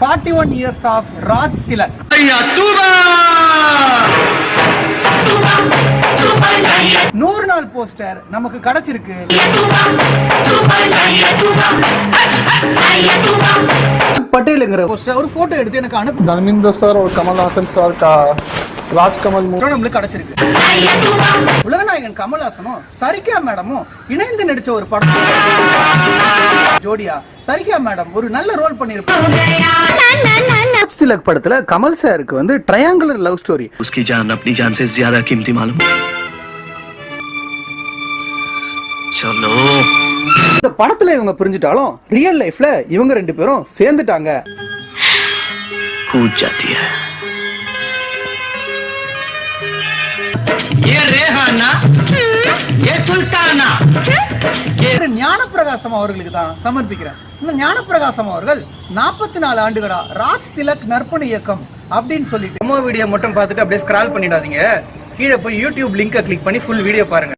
Forty one years of Raj Tilak நூறு நாள் poster நமக்கு கிடைச்சிருக்கு. பட்டேலுங்கிற போஸ்டர் ஒரு போட்டோ எடுத்து எனக்கு அனுப்பு. தர்மிந்தர் சார் ஒரு கமல்ஹாசன் சார் ராஜ்கமல் மூலம் நம்மளுக்கு கிடைச்சிருக்கு. உலகநாயகன் கமல்ஹாசனும் சரிகா மேடமும் இணைந்து நடிச்ச ஒரு படம். ஜோடியா சரிகா மேடம் ஒரு நல்ல ரோல் பண்ணியிருப்பாங்க ராஜ் திலக் படத்துல கமல் சாருக்கு வந்து ட்ரையாங்குலர் லவ் ஸ்டோரி उसकी जान अपनी जान से ज्यादा कीमती मालूम चलो இந்த படத்துல இவங்க புரிஞ்சுட்டாலும் ரியல் லைஃப்ல இவங்க ரெண்டு பேரும் சேர்ந்துட்டாங்க कूद जाती है ये रेहाना சுல்தானா ஞானப்பிரகாசம் அவர்களுக்கு தான் சமர்ப்பிக்கிறேன். இந்த ஞானப்பிரகாசம் அவர்கள் நாற்பத்தி நாலு ஆண்டுகளா ராஜ் திலக் நற்பணி இயக்கம் அப்படின்னு சொல்லிட்டு டெமோ வீடியோ மட்டும் பார்த்துட்டு அப்படியே ஸ்க்ரால் பண்ணிடாதீங்க. கீழே போய் யூடியூப் லிங்கை கிளிக் பண்ணி ஃபுல் வீடியோ பாருங்க.